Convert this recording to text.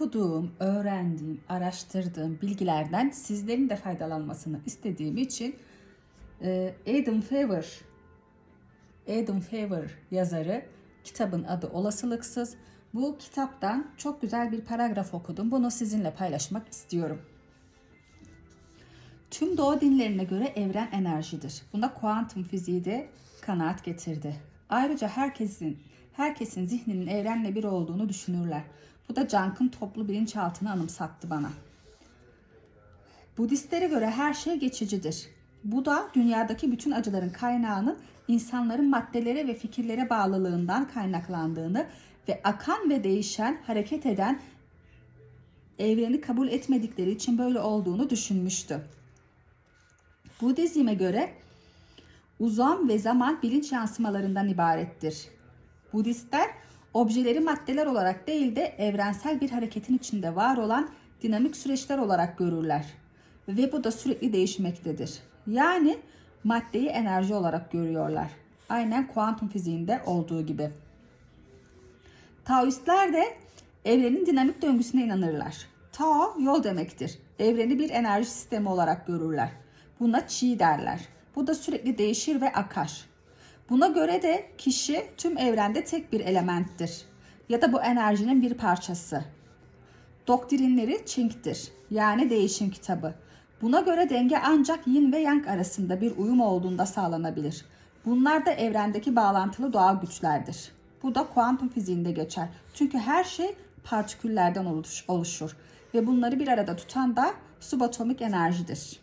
okuduğum, öğrendiğim, araştırdığım bilgilerden sizlerin de faydalanmasını istediğim için e, Adam Favor Adam Favor yazarı kitabın adı Olasılıksız. Bu kitaptan çok güzel bir paragraf okudum. Bunu sizinle paylaşmak istiyorum. Tüm doğu dinlerine göre evren enerjidir. Buna kuantum fiziği de kanaat getirdi. Ayrıca herkesin herkesin zihninin evrenle bir olduğunu düşünürler. Bu da Cank'ın toplu bilinçaltını anımsattı bana. Budistlere göre her şey geçicidir. Bu da dünyadaki bütün acıların kaynağının insanların maddelere ve fikirlere bağlılığından kaynaklandığını ve akan ve değişen, hareket eden evreni kabul etmedikleri için böyle olduğunu düşünmüştü. Budizm'e göre uzam ve zaman bilinç yansımalarından ibarettir. Budistler objeleri maddeler olarak değil de evrensel bir hareketin içinde var olan dinamik süreçler olarak görürler. Ve bu da sürekli değişmektedir. Yani maddeyi enerji olarak görüyorlar. Aynen kuantum fiziğinde olduğu gibi. Taoistler de evrenin dinamik döngüsüne inanırlar. Tao yol demektir. Evreni bir enerji sistemi olarak görürler. Buna çi derler. Bu da sürekli değişir ve akar. Buna göre de kişi tüm evrende tek bir elementtir. Ya da bu enerjinin bir parçası. Doktrinleri Çink'tir. Yani değişim kitabı. Buna göre denge ancak yin ve yang arasında bir uyum olduğunda sağlanabilir. Bunlar da evrendeki bağlantılı doğal güçlerdir. Bu da kuantum fiziğinde geçer. Çünkü her şey partiküllerden oluş- oluşur ve bunları bir arada tutan da subatomik enerjidir.